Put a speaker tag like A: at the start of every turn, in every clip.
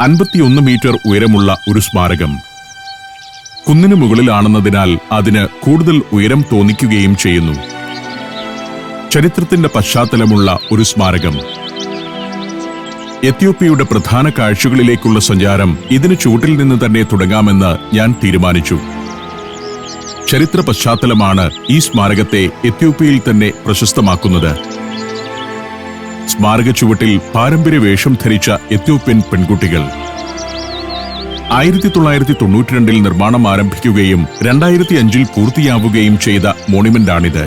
A: അൻപത്തിയൊന്ന് മീറ്റർ ഉയരമുള്ള ഒരു സ്മാരകം. കുന്നിനു മുകളിലാണെന്നതിനാൽ അതിന് കൂടുതൽ ഉയരം തോന്നിക്കുകയും ചെയ്യുന്നു. ചരിത്രത്തിന്റെ പശ്ചാത്തലമുള്ള ഒരു സ്മാരകം. എത്യോപ്യയുടെ പ്രധാന കാഴ്ചകളിലേക്കുള്ള സഞ്ചാരം ഇതിന് ചൂട്ടിൽ നിന്ന് തന്നെ തുടങ്ങാമെന്ന് ഞാൻ തീരുമാനിച്ചു. ചരിത്ര പശ്ചാത്തലമാണ് ഈ സ്മാരകത്തെ എത്യോപ്യയിൽ തന്നെ പ്രശസ്തമാക്കുന്നത്. സ്മാരക ചുവട്ടിൽ പാരമ്പര്യ വേഷം ധരിച്ച എത്യോപ്യൻ പെൺകുട്ടികൾ. ആയിരത്തി തൊള്ളായിരത്തി തൊണ്ണൂറ്റിരണ്ടിൽ നിർമ്മാണം ആരംഭിക്കുകയും രണ്ടായിരത്തി അഞ്ചിൽ പൂർത്തിയാവുകയും ചെയ്ത മോണിമെന്റാണിത്.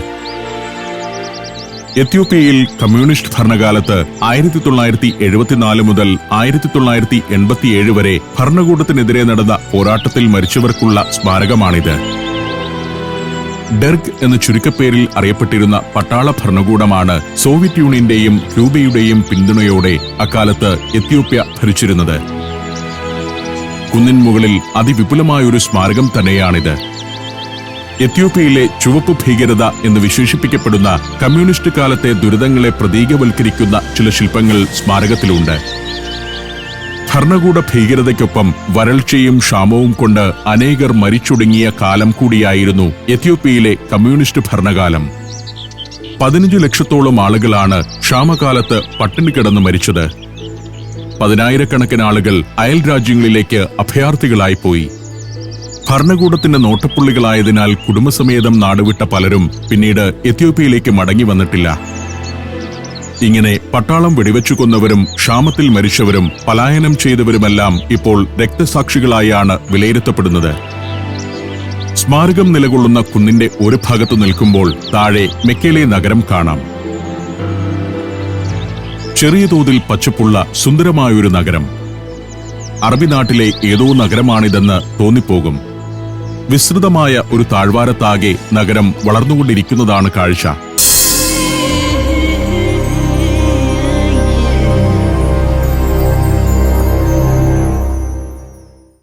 A: എത്യോപ്യയിൽ കമ്മ്യൂണിസ്റ്റ് ഭരണകാലത്ത് ആയിരത്തി തൊള്ളായിരത്തി എഴുപത്തിനാല് മുതൽ ആയിരത്തി തൊള്ളായിരത്തി എൺപത്തിയേഴ് വരെ ഭരണകൂടത്തിനെതിരെ നടന്ന പോരാട്ടത്തിൽ മരിച്ചവർക്കുള്ള സ്മാരകമാണിത്. ഡെർഗ് എന്ന ചുരുക്കപ്പേരിൽ അറിയപ്പെട്ടിരുന്ന പട്ടാള ഭരണകൂടമാണ് സോവിയറ്റ് യൂണിയന്റെയും ക്യൂബയുടെയും പിന്തുണയോടെ അക്കാലത്ത് എത്യോപ്യ ഭരിച്ചിരുന്നത്. കുന്നിൻ മുകളിൽ അതിവിപുലമായ ഒരു സ്മാരകം തന്നെയാണിത്. എത്യോപ്യയിലെ ചുവപ്പ് ഭീകരത എന്ന് വിശേഷിപ്പിക്കപ്പെടുന്ന കമ്മ്യൂണിസ്റ്റ് കാലത്തെ ദുരിതങ്ങളെ പ്രതീകവൽക്കരിക്കുന്ന ചില ശില്പങ്ങൾ സ്മാരകത്തിലുണ്ട്. ഭരണകൂട ഭീകരതയ്ക്കൊപ്പം വരൾച്ചയും ക്ഷാമവും കൊണ്ട് അനേകർ മരിച്ചൊടുങ്ങിയ കാലം കൂടിയായിരുന്നു എത്യോപ്യയിലെ കമ്മ്യൂണിസ്റ്റ് ഭരണകാലം. പതിനഞ്ചു ലക്ഷത്തോളം ആളുകളാണ് ക്ഷാമകാലത്ത് പട്ടിണി കിടന്ന് മരിച്ചത്. പതിനായിരക്കണക്കിന് ആളുകൾ അയൽ രാജ്യങ്ങളിലേക്ക് അഭയാർത്ഥികളായി പോയി. ഭരണകൂടത്തിന്റെ നോട്ടപ്പുള്ളികളായതിനാൽ കുടുംബസമേതം നാടുവിട്ട പലരും പിന്നീട് എത്യോപ്യയിലേക്ക് മടങ്ങി വന്നിട്ടില്ല. ഇങ്ങനെ പട്ടാളം വെടിവെച്ചു കൊന്നവരും ക്ഷാമത്തിൽ മരിച്ചവരും പലായനം ചെയ്തവരുമെല്ലാം ഇപ്പോൾ രക്തസാക്ഷികളായാണ് വിലയിരുത്തപ്പെടുന്നത്. സ്മാരകം നിലകൊള്ളുന്ന കുന്നിന്റെ ഒരു ഭാഗത്തു നിൽക്കുമ്പോൾ താഴെ മെക്കേലെ നഗരം കാണാം. ചെറിയ തോതിൽ പച്ചപ്പുള്ള സുന്ദരമായൊരു നഗരം. അറബി നാട്ടിലെ ഏതോ നഗരമാണിതെന്ന് തോന്നിപ്പോകും. വിസ്തൃതമായ ഒരു താഴ്വാരത്താകെ നഗരം വളർന്നുകൊണ്ടിരിക്കുന്നതാണ് കാഴ്ച.